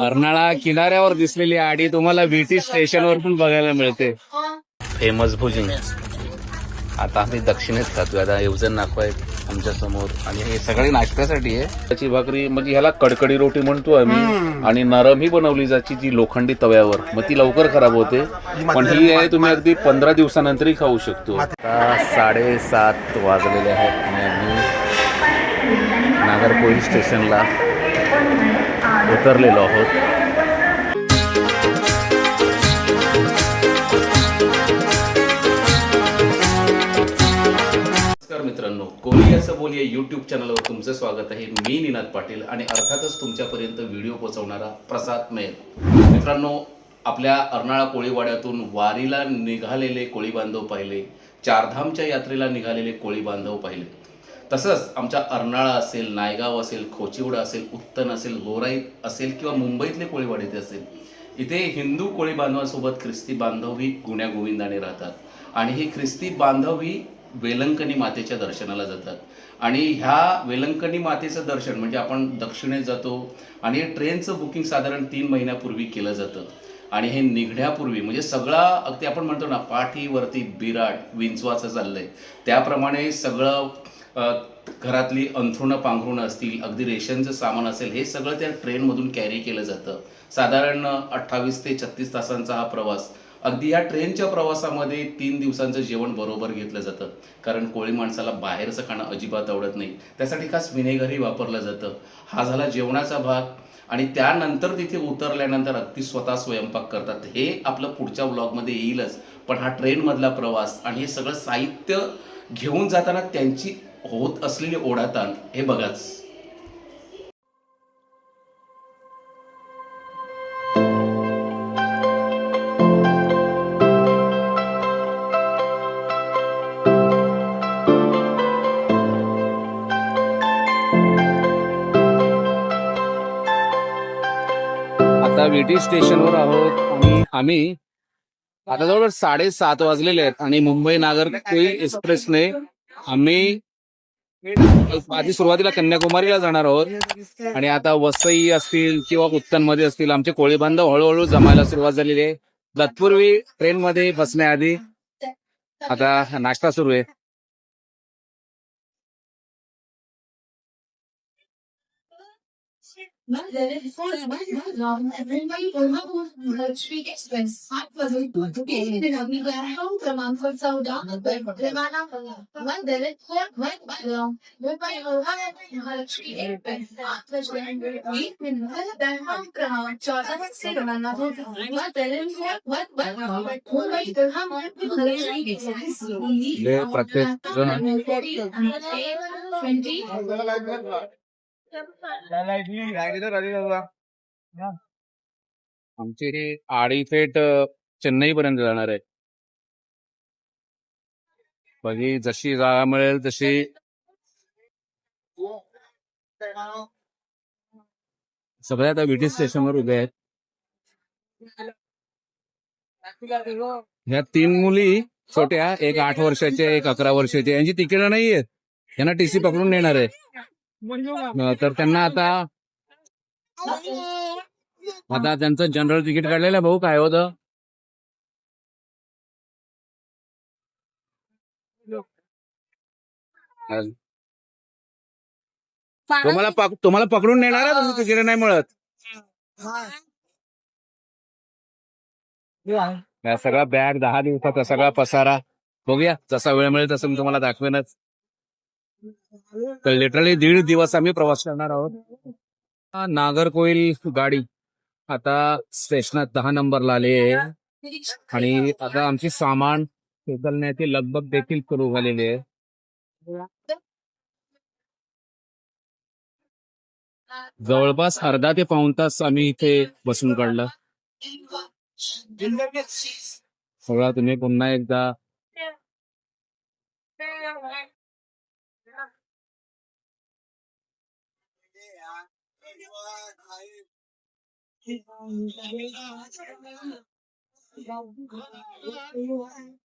अर्नाळा किनाऱ्यावर दिसलेली आडी तुम्हाला व्हीटी स्टेशनवर पण बघायला मिळते. फेमस भुजिंग. आता आम्ही दक्षिणेत खातोय आता येवजण नाको आहेत आमच्यासमोर. आणि हे सगळे नाश्त्यासाठी आहे. त्याची भाकरी म्हणजे ह्याला कडकडी रोटी म्हणतो आम्ही. आणि नरम ही बनवली जायची जी लोखंडी तव्यावर. मग ती लवकर खराब होते. पण ही आहे तुम्ही अगदी पंधरा दिवसानंतरही खाऊ शकतो. आता साडेसात वाजलेले आहेत. आणि आम्ही नागरकोळी स्टेशनला उतरलेलो आहोत. मित्रांनो कोणी असं बोलिये युट्यूब चॅनलवर तुमचं स्वागत आहे. मी निनाद पाटील आणि अर्थातच तुमच्यापर्यंत व्हिडिओ पोहोचवणारा प्रसाद मेल मित्रांनो आपल्या अर्नाळा कोळीवाड्यातून वारीला निघालेले कोळी बांधव पाहिले चारधामच्या यात्रेला निघालेले कोळी बांधव पाहिले. तसंच आमच्या अर्नाळा असेल नायगाव असेल खोचिवडा असेल उत्तन असेल गोराई असेल किंवा मुंबईतले कोळीवाडे असेल इथे हिंदू कोळी बांधवांसोबत ख्रिस्ती बांधवही गुण्यागोविंदाने राहतात. आणि ही ख्रिस्ती बांधवही वेलंकणी मातेच्या दर्शनाला जातात. आणि ह्या वेलंकणी मातेचं दर्शन म्हणजे आपण दक्षिणेत जातो आणि हे ट्रेनचं बुकिंग साधारण तीन महिन्यापूर्वी केलं जातं. आणि हे निघण्यापूर्वी म्हणजे सगळा अगदी आपण म्हणतो ना पाठीवरती बिराट विंचवाचं चाललंय. त्याप्रमाणे सगळं घरातली अंथरुणं पांघरुणं असतील अगदी रेशनचं सामान असेल हे सगळं त्या ट्रेनमधून कॅरी केलं जातं. साधारण अठ्ठावीस ते छत्तीस तासांचा हा प्रवास. अगदी या ट्रेनच्या प्रवासामध्ये तीन दिवसांचं जेवण बरोबर घेतलं जातं. कारण कोळी माणसाला बाहेरचं खाणं अजिबात आवडत नाही. त्यासाठी खास विनेगरही वापरलं जातं. हा झाला जेवणाचा भाग. आणि त्यानंतर तिथे उतरल्यानंतर अगदी स्वतः स्वयंपाक करतात. हे आपलं पुढच्या ब्लॉगमध्ये येईलच. पण हा ट्रेनमधला प्रवास आणि हे सगळं साहित्य घेऊन जाताना त्यांची होत असलेले ओढाताण हे बघाच. आता विटी स्टेशनवर आहोत आणि आम्ही आता जवळ साडेसात वाजलेले आहेत आणि मुंबई नागरकोई एक्सप्रेसने आम्ही आधी सुरुवातीला कन्याकुमारीला जाणार आहोत. आणि आता वसई असतील किंवा उत्तनमध्ये असतील आमचे कोळी बांधव हळूहळू जमायला सुरुवात झालेली आहे. तत्पूर्वी ट्रेनमध्ये बसण्याआधी आता नाश्ता सुरू आहे. क्रमांक चौदा हे प्रत्येक जण ट्वेंटी आमची ही आडी थेट चेन्नई पर्यंत जाणार आहे. बघी जशी जागा मिळेल तशी सगळ्या आता ब्रिटिश स्टेशनवर उभे आहेत. ह्या तीन मुली छोट्या एक आठ वर्षाच्या एक अकरा वर्षाच्या यांची तिकीट नाही आहेत यांना टीसी पकडून नेणार आहे. तर त्यांना आता आता त्यांचं जनरल तिकीट काढलेलं आहे भाऊ काय होतं? तुम्हाला पक- तुम्हाला पकडून नेणार आहे तुमचं तिकीट नाही मिळत. या सगळा बॅग दहा दिवसाचा सगळा पसारा. बघूया जसा वेळ मिळेल तसं मी तुम्हाला दाखवेनच. तर लिटरली दीड दिवस आम्ही प्रवास करणार आहोत. नागरकोईल गाडी. आता स्टेशनात दहा नंबरला आली आहे. आणि आता आमची सामान उचलण्याची लगबग देखील सुरू झालेली आहे. जवळपास अर्धा ते पाऊण तास आम्ही इथे बसून काढलं. सगळा तुम्ही पुन्हा एकदा. Hãy subscribe cho không bỏ lỡ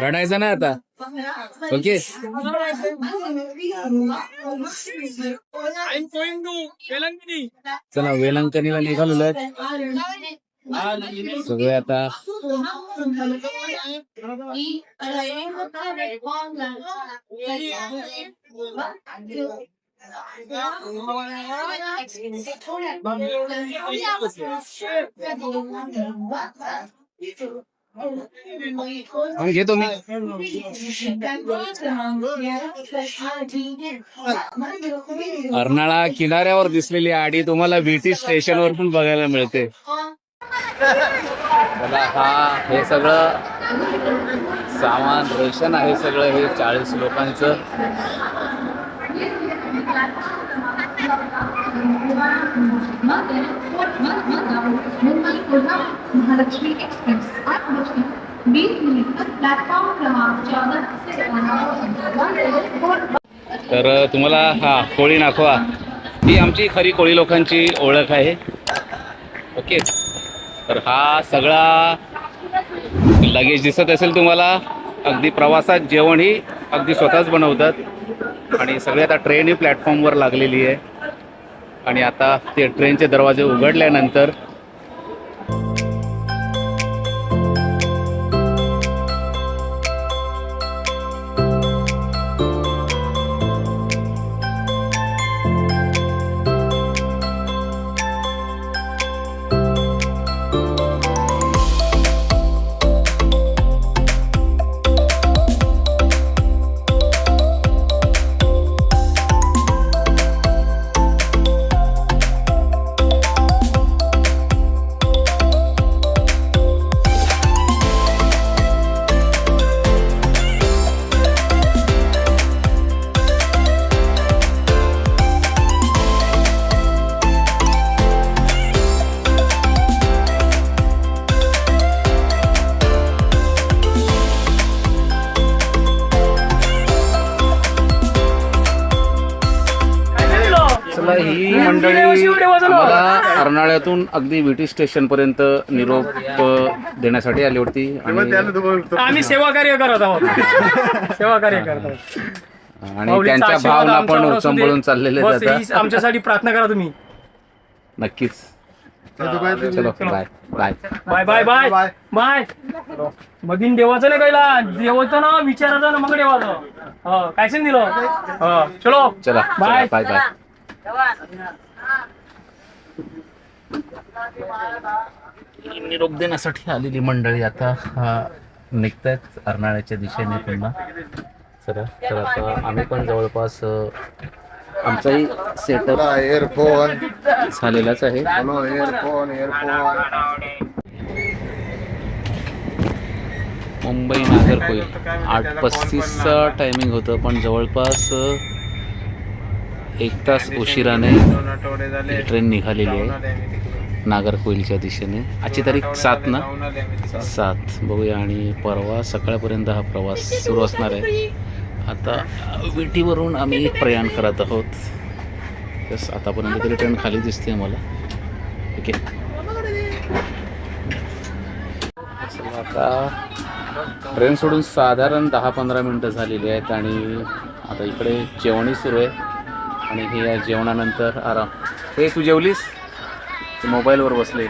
रडायचं ना आता. ओके. चला वेलंकनीला निघालेलो सगळे आता मग घेतो मी अर्नाळा किनाऱ्यावर दिसलेली आडी तुम्हाला ब्रिटिश स्टेशनवर पण बघायला मिळते चला हा हे सगळं सामान रेशन आहे सगळं हे चाळीस लोकांचं. महालक्ष्मी एक्सप्रेस. प्लेटफॉर्म क्रमांक तर तुम्हाला हा कोळी नाखवा ही आमची खरी कोळी लोकांची ओळख आहे. ओके. तर हा सगळा लगेज दिसत असेल तुम्हाला. अगदी प्रवासात जेवणही अगदी स्वतःच बनवतात. आणि सगळे आता ट्रेनही प्लॅटफॉर्मवर लागलेली आहे. आणि आता ते ट्रेनचे दरवाजे उघडल्यानंतर चला ही मंडळी आम्हाला अर्नाळ्यातून अगदी ब्रिटिश स्टेशन पर्यंत निरोप देण्यासाठी आली होती. आम्ही सेवा कार्य करत आहोत. सेवा कार्य करत आहोत. आणि त्यांच्या भावना पण. उचंबळून जातात हीच आमच्यासाठी प्रार्थना करा तुम्ही. नक्कीच. चलो bye bye bye bye bye bye machine देवाचं नाही कैला देवाचं ना विचारायचं ना मग देवाचं. हो कायच दिलं? हो चलो. चला बाय बाय बाय निरोप देण्यासाठी आलेली मंडळी आता निघतायत अर्नाळ्याच्या दिशेने पुन्हा. चला तर आता आम्ही पण जवळपास आमचाही सेटअप एअरफोन झालेलाच आहे. एअरफोन एअरफोन मुंबई नागरकोईल आठ पस्तीसचं टायमिंग होतं पण जवळपास एक तास उशिराने ही ट्रेन निघालेली आहे. नागरकोईलच्या दिशेने. आजची तारीख सात ना? सात. बघूया. आणि परवा सकाळपर्यंत हा प्रवास सुरू असणार आहे. आता विटीवरून आम्ही प्रयाण करत आहोत. यस आतापर्यंत तरी ट्रेन खाली दिसते मला. ओके आता ट्रेन सोडून साधारण दहा पंधरा मिनटं झालेली आहेत आणि आता इकडे जेवणही सुरू आहे. आणि हे जेवणानंतर आराम. हे तू जेवलीस? तू मोबाईलवर बसले.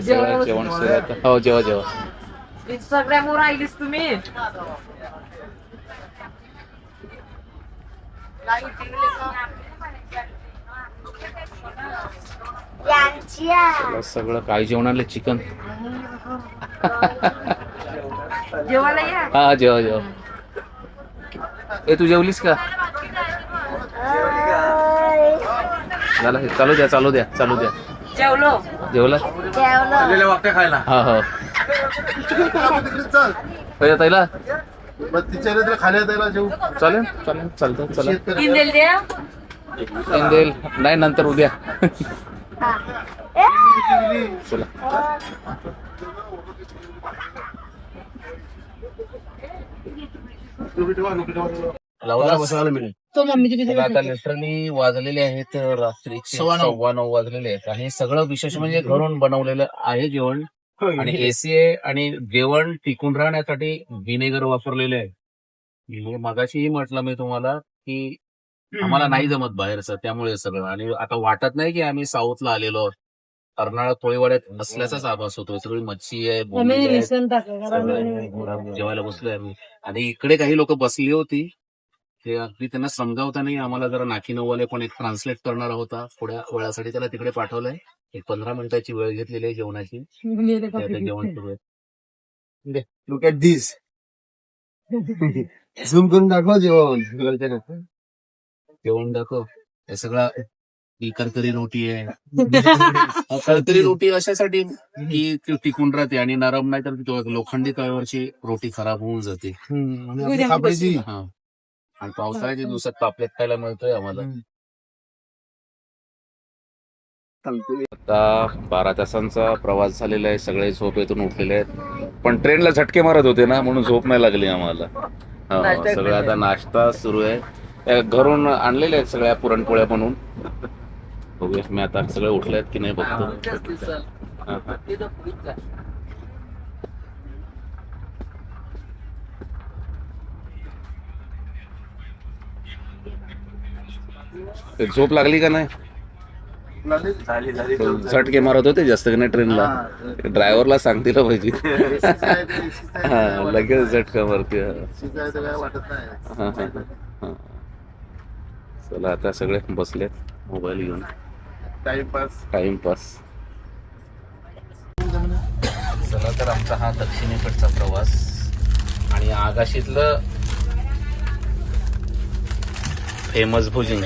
जेवण. हो जेवा जेवा. इंस्टाग्रामवर राहिलीस तुम्ही? सगळं काय जेवणाले चिकन. जेवायला या? हा जेवा जेवा. ए तू जेवलीस का? झालं हे चालू द्या चालू द्या चालू द्या. जेवलो. जेवला? खायला. हा हो. चल पहिल्या ताईला? मग तिच्या तुला खाली द्यायला जेऊ. चालेल चालेल चालतं चला इंदेल द्या इंदेल नाही नंतर उद्या. चला. लावला तर आता लिटरली वाजलेले आहेत रात्रीचे सव्वा नऊ. वाजलेले आहेत. आणि सगळं विशेष म्हणजे घरून बनवलेलं आहे जेवण. आणि एसी आहे आणि जेवण टिकून राहण्यासाठी विनेगर वापरलेले आहे. मी मगाशीही म्हटलं मी तुम्हाला की आम्हाला नाही जमत बाहेरचं त्यामुळे हे सगळं. आणि आता वाटत नाही की आम्ही साऊथला आलेलो आहोत. कर्नाळा कोळीवाड्यात नसल्याचाच आभास होतो. सगळी मच्छी आहे बोंबील आहे, सगळं आहे. जेवायला बसलोय आम्ही. आणि इकडे काही लोक बसली होती. ते अगदी त्यांना समजावता नाही आम्हाला जरा नाकी नववाले पण एक ट्रान्सलेट करणारा होता थोड्या वेळासाठी त्याला तिकडे पाठवलंय. एक पंधरा मिनिटाची वेळ घेतलेली आहे जेवणाची. ते आता जेवण सुरू आहे. लुक ऍट दिस झूम करून दाखवा जेवण. जेवण दाखव. हे सगळं ही करकरी रोटी आहे. करकरी रोटी अशासाठी की ती टिकून राहते आणि नरम नाही तर ती लोखंडी तव्यावरची रोटी खराब होऊन जाते. हा. आणि पावसाळ्याच्या दिवसात पापलेट खायला मिळतोय आम्हाला. आता बारा तासांचा प्रवास झालेला आहे. सगळे झोपेतून उठलेले आहेत. पण ट्रेनला झटके मारत होते ना म्हणून झोप नाही लागली आम्हाला. हा, सगळं आता नाश्ता सुरू आहे. घरून आणलेले आहेत सगळ्या पुरणपोळ्या बनवून. बघूया मी आता सगळे उठले आहेत की नाही बघतो. हा, हा. ते झोप लागली का नाही? झाली झाली. झटके मारत होते जास्त का नाही ट्रेनला ड्रायव्हरला सांगतील पाहिजे हा लगेच झटका मारते. हा. काय वाटत नाही. हा, हा, हा. चला आता सगळे बसलेत. मोबाईल घेऊन. टाइमपास टाइमपास चला तर आमचा हा दक्षिणेकडचा प्रवास. आणि आगाशीतलं फेमस भुजिंग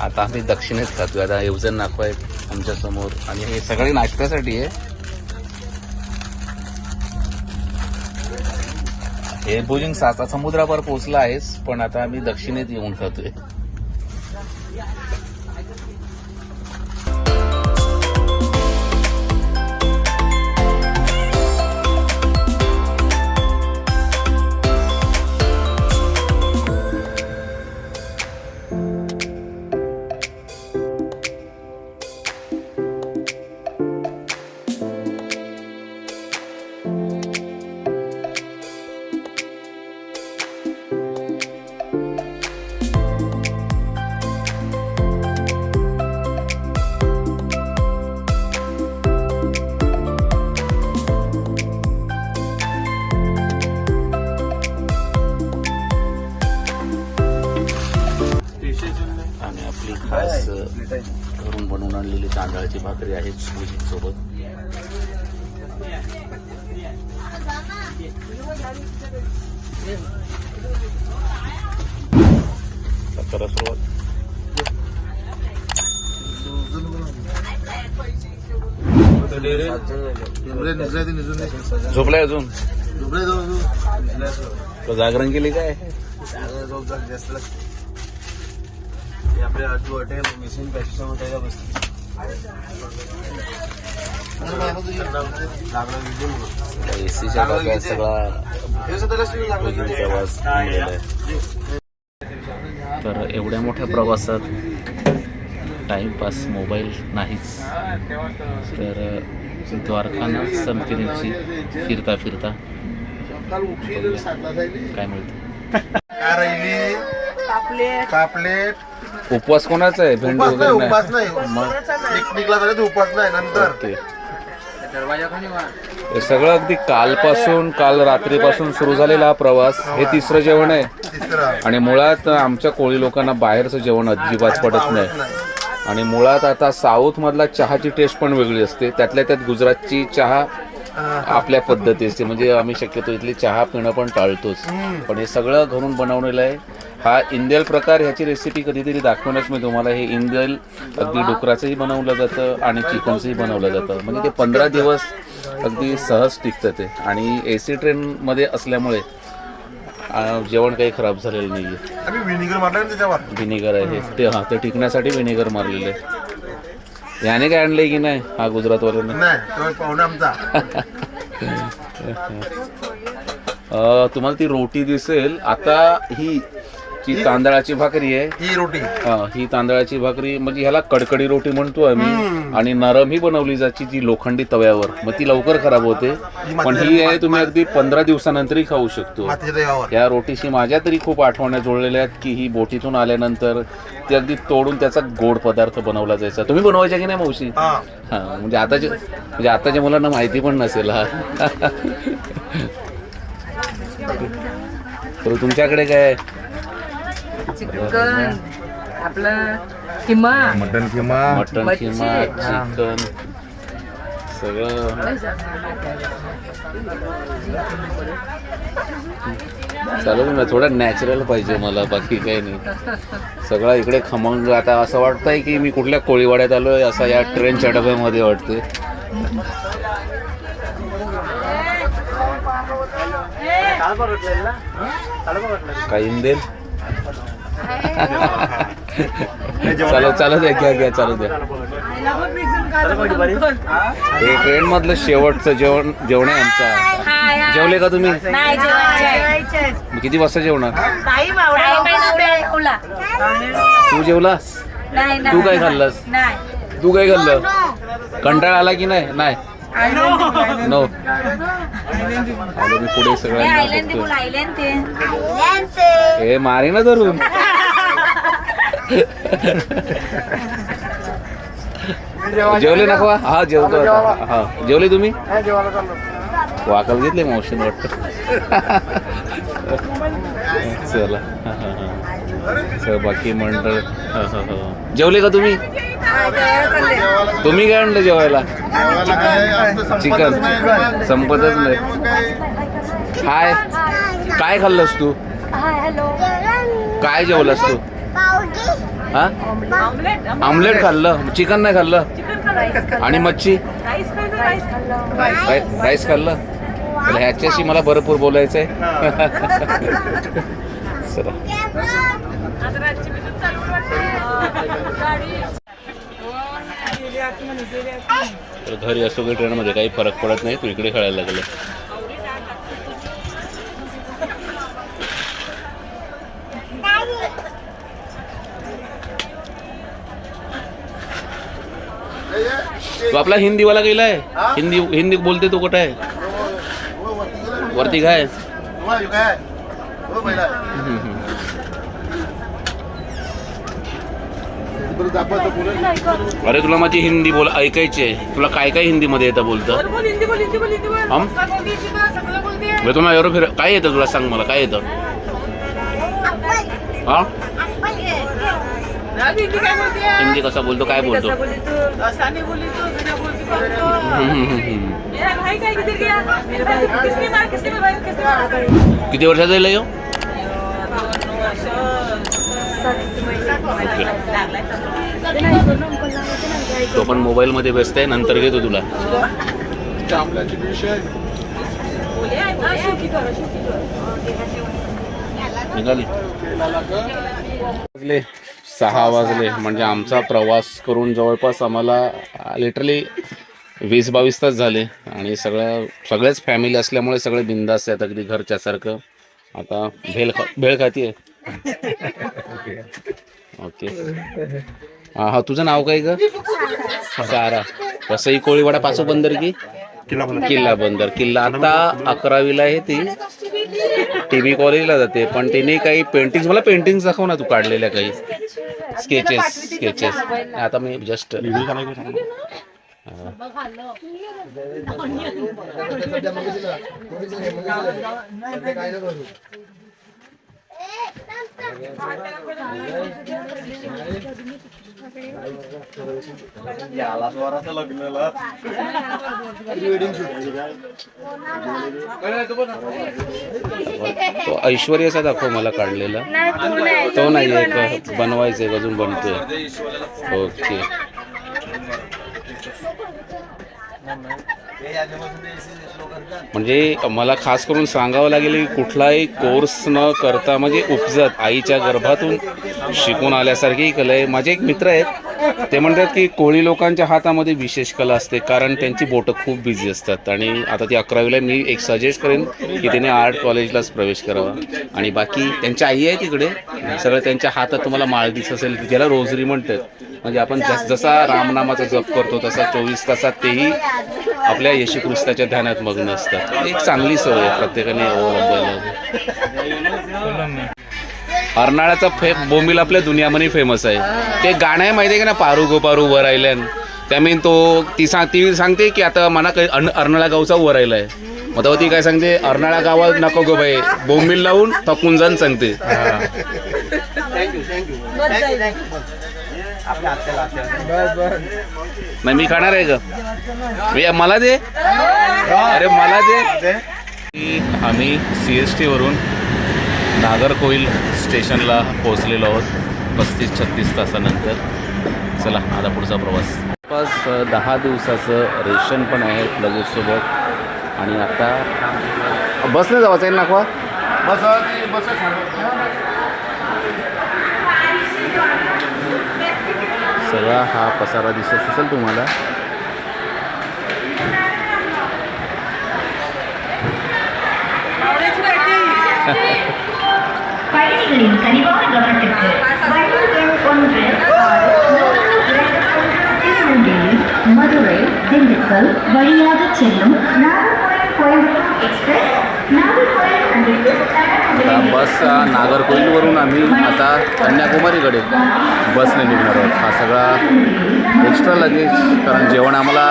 आता आम्ही दक्षिणेत खातोय आता येवजण नाखवा आहेत आमच्यासमोर. आणि हे सगळे नाश्त्यासाठी आहे. हे भुजिंग साता समुद्रावर पोहोचला आहेच पण आता आम्ही दक्षिणेत येऊन खातोय. आणि आपली खास घरून बनवून आणलेली तांदळाची भाकरी आहे सोबत. करा सुरुवात. झोपलाय अजून? तो जागरण केली काय? आपल्या आजू वाटे मिशन पॅशच्या मध्ये बसते एसीच्या डब्यात सगळा आहे. तर एवढ्या मोठ्या प्रवासात टाइमपास मोबाईल नाहीच. तर द्वारकाना समकिरीची फिरता फिरता काय मिळतं? काय राहिली? पापलेट पापलेट उपवास कोणाचा आहे? भेंडी उपास नाही वगैरे उपास नाही. नाही पिकनिकला झाले तर उपास नाही नंतर. ओके. हे सगळं अगदी कालपासून काल रात्रीपासून सुरू झालेला हा प्रवास. हे तिसरं जेवण आहे. तिसरा. आणि मुळात आमच्या कोळी लोकांना बाहेरचं जेवण अजिबात पडत नाही. आणि मुळात आता साऊथ मधला चहाची टेस्ट पण वेगळी असते. त्यातल्या त्यात गुजरातची चहा आपल्या पद्धती असते म्हणजे आम्ही शक्यतो इथली चहा पिणं पण टाळतोच. पण हे सगळं घरून बनवलेलं आहे. हा इंदेल प्रकार ह्याची रेसिपी कधीतरी दाखवण्यास मी तुम्हाला. हे इंदेल अगदी डुकराचंही बनवलं जातं आणि चिकनचंही बनवलं जातं. म्हणजे ते पंधरा दिवस अगदी सहज टिकतं ते. आणि ए सी ट्रेनमध्ये असल्यामुळे जेवण काही खराब झालेलं नाही आहे विनिगर आहे ते हां ते टिकण्यासाठी व्हिनेगर मारलेलं आहे. याने काय आणलंय की नाही? हा गुजरातवाल्याने नाही पाहुणा आमचा. तुम्हाला ती रोटी दिसेल. आता ही जी तांदळाची भाकरी आहे. ही रोटी. हा, ही तांदळाची भाकरी म्हणजे ह्याला कडकडी रोटी म्हणतो आम्ही. आणि नरम ही बनवली जायची जी लोखंडी तव्यावर. मग ती लवकर खराब होते. पण ही आहे तुम्ही अगदी पंधरा दिवसानंतरही खाऊ शकतो. या रोटीशी माझ्या तरी खूप आठवण्या जुळलेल्या आहेत की ही बोटीतून आल्यानंतर ती अगदी तोडून त्याचा गोड पदार्थ बनवला जायचा. तुम्ही बनवायच्या की नाही मावशी? हा. म्हणजे आताच्या म्हणजे आताच्या मुलांना माहिती पण नसेल हा. तर तुमच्याकडे काय? चिकन आपलं keema. Mutton keema. Mutton. Keema chicken. सगळं. चालेल ना थोडं नॅचरल पाहिजे मला बाकी काही नाही. सगळं इकडे खमंग. आता असं वाटतंय की मी कुठल्या कोळीवाड्यात आलोय असं या ट्रेनच्या डब्यामध्ये वाटते काही देईल चालू चालू द्या घ्या घ्या चालू द्या हे ट्रेन मधलं शेवटचं जेवण जेवण आहे आमचा. जेवले का तुम्ही? मग किती वाजता जेवणार? तू जेवलास? नाही तू काय खाल्लंस? नाही. तू काय खाल्लं? कंटाळा आला की नाही? नाही. नो मी पुढे सगळ्यांना हे मारे ना धरून. जेवले ना का हा जेवतो. हा जेवले तुम्ही? वाकल घेतले मावशीने वाटतं. चला. हा, हा, हा. चला, बाकी मंडळ. हा, हा, हा. जेवले का तुम्ही? तुम्ही काय आणलं जेवायला? चिकन. संपतच नाही. काय काय खाल्लंस तू? काय जेवलास तू? हा? आमलेट खाल्लं. चिकन नाही खाल्लं? आणि मच्छी? राईस खाल्लं तर ह्याच्याशी मला भरपूर बोलायचं आहे चला. तर घरी असो की ट्रेनमध्ये काही फरक पडत नाही तू इकडे खेळायला लागले. तो आपला हिंदीवाला गेलाय. हिंदी हिंदी बोलते तो कुठं आहे? वरती काय? हो अरे तुला माझी हिंदी बोल ऐकायची आहे. तुला काय काय हिंदीमध्ये येतं बोलतं? हम? बरं तुम्हाला एवढं फिर काय येतं तुला सांग मला काय येतं? हा? हिंदी कसा बोलतो काय बोलतो? किती वर्षाचा आहे ह्यो? तो पण मोबाईल मध्ये व्यस्त आहे नंतर घेतो तुला. निघाली. सहा वाजले. म्हणजे आमचा प्रवास करून जवळपास आम्हाला लिटरली वीस बावीस तास झाले. आणि सगळं सगळेच फॅमिली असल्यामुळे सगळे बिंदास आहेत अगदी घरच्यासारखं. आता भेल खा भेळ खातीये. ओके. हा हा तुझं नाव काय ग? सारा. वसई कोळीवाडा पाचो बंदर की? किल्ला बंदर. किल्ला आता अकरावीला आहे ती. टी व्ही कॉलेजला जाते. पण तिने काही पेंटिंग मला पेंटिंग दाखव ना तू काढलेल्या काही. स्केचेस स्केचेस आता मी जस्ट तो ऐश्वर्याचा दाखव मला काढलेला. तो नाही आहे का? बनवायचं आहे अजून बनतोय. ओके. म्हणजे मला खास करून सांगावं लागेल की कुठलाही कोर्स न करता म्हणजे उपजत आईच्या गर्भातून शिकून आल्यासारखी कला आहे. माझे एक मित्र आहेत ते म्हणतात की कोळी लोकांच्या हातामध्ये विशेष कला असते कारण त्यांची बोटं खूप बिझी असतात. आणि आता ती अकरावीला मी एक सजेस्ट करेन की तिने आर्ट कॉलेजलाच प्रवेश करावा. आणि बाकी त्यांच्या आई आहे तिकडे सगळं त्यांच्या हातात तुम्हाला माळ दिसत असेल ज्याला रोजरी म्हणतात. म्हणजे आपण जस जसा रामनामाचा जप करतो तसा चोवीस तासात तेही आपल्या येशू ख्रिस्ताच्या ध्यानात मग्न असतात. एक चांगली सवय आहे प्रत्येकाने अवलंबायला अर्नाळ्याचा फे बोंबील आपल्या दुनियामध्ये फेमस आहे. ते गाणं आहे माहिती आहे का ना? पारू गो पारू वर आयल्यान त्यामुळे तो ती सांग ती सांगते की आता मना काही अन अर्नाळा गावचा वर आयलाय. मग तेव्हा ती काय सांगते? अर्नाळा गावात नको गो बाई. बोंबील लावून थकून जाण सांगते. आपल्या आत्याला आत्याला नाही मी खाणार आहे का मी मला दे. अरे मला दे. की आम्ही सी एस टीवरून नागरकोईल स्टेशनला पोहोचलेलो आहोत पस्तीस छत्तीस तासानंतर. चला आता पुढचा प्रवास. जवळपास दहा दिवसाचं रेशन पण आहे लगेचसोबत आणि आता बसने जावाचं आहे नाकवा बस बस. सगळा हा पसारा दिसत असेल तुम्हाला பயணிகளின் கனிவான கவனத்திற்கு வண்டி எண் ஒன்று ஆறு மூன்று இரண்டு ஒன்று திருநெல்வேலி மதுரை திண்டுக்கல் வழியாக செல்லும் நாகர்கோயில் கோயம்புத்தூர் எக்ஸ்பிரஸ் நாகர்கோயில் சந்திப்பு आता बस नागरकोईलवरून आम्ही आता कन्याकुमारीकडे बसने निघणार आहोत. हा सगळा एक्स्ट्रा लगेज कारण जेवण आम्हाला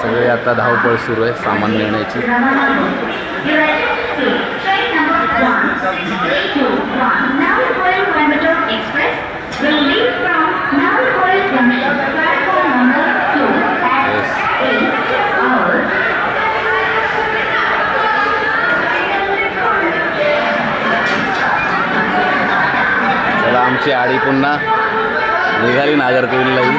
सगळे आता धावपळ सुरू आहे सामान नेण्याची వచ్చి ఆడిపోయినా దిగాలి నాగర్కోవిల్ అది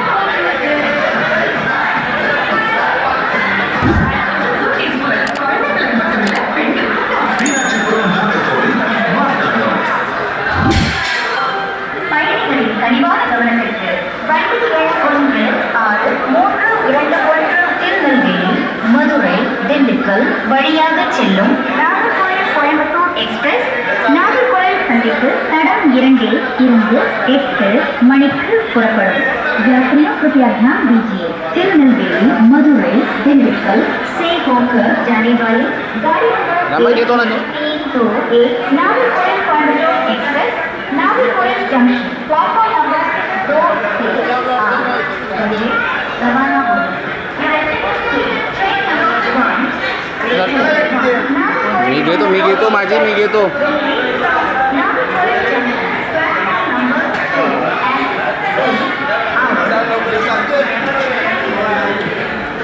திண்டுக்கல் வழியாக செல்லும் நாகர்கோயில் கோயம்புத்தூர் எக்ஸ்பிரஸ் நாகர்கோயில் சந்திக்கு இரண்டில் இருந்து எட்டு மணிக்கு புறப்படும் यात्रियों कृपया ध्यान दीजिए तिरुनेलवेली मदुरई दिंडुकल से होकर जाने वाली गाड़ी नंबर घेतो ना तो. तीन दो एक Nagercoil Coimbatore express Nagercoil junction platform number दो से आठ बजे रवाना हो ट्रेन नंबर वन मी घेतो मी घेतो माझी मी घेतो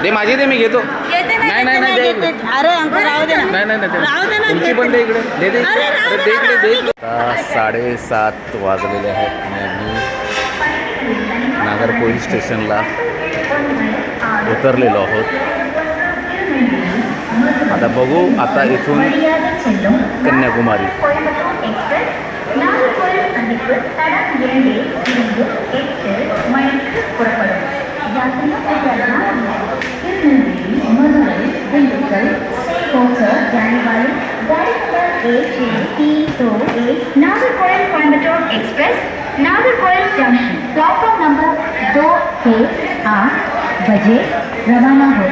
दे माझी दे मी घेतो नाही नाही नाही दे अरे अंकुर राहू दे ना नाही नाही नाही राहू दे ना, तुमची घेते. पण दे इकडे दे दे अरे, राहू दे दे इकडे ना. दे इकडे. आता साडेसात वाजलेले आहेत आणि आम्ही नागरकोईल स्टेशनला उतरलेलो आहोत आता बघू आता इथून कन्याकुमारी கோயம்புத்தூர் से होकर जाने वाली गाड़ी नंबर एक छः तीन दो एक Nagercoil Coimbatore express Nagercoil junction platform number दो से आठ बजे रवाना हो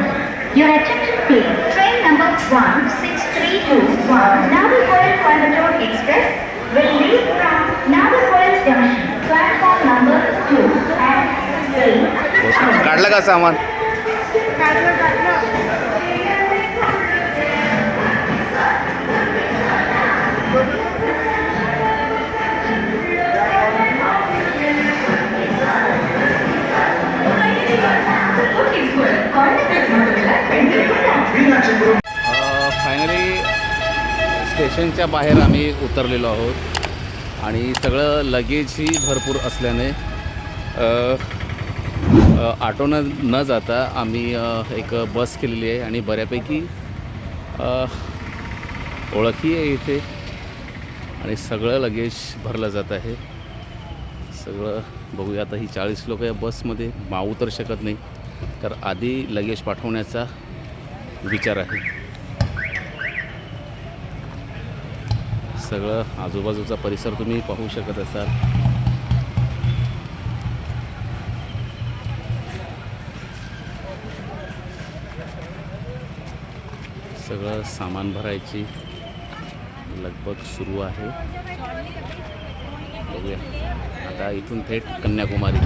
Your attention please. Train number 16321 Nagarkoil Coimbatore Express will leave from Nagarkoil Junction, platform number 2 at 8 काढलं का सामान फायनली स्टेशनच्या बाहेर आम्ही उतरलेलो आहोत. आणि सगळं लगेजही भरपूर असल्याने ऑटोनं न जाता आम्ही एक बस केलेली आहे आणि बऱ्यापैकी ओळखही ओळखी आहे इथे. आणि सगळं लगेज भरलं जात आहे. सगळं बघूया. आता ही चाळीस लोक या बसमध्ये मावू तर शकत नाही तर आधी लगेज पाठवण्याचा विचार आहे. सगळं आजूबाजूचा परिसर तुम्ही पाहू शकत असाल. सगळं सामान भरायची लगभग सुरू आहे. बघूया. आता इथून थेट कन्याकुमारी.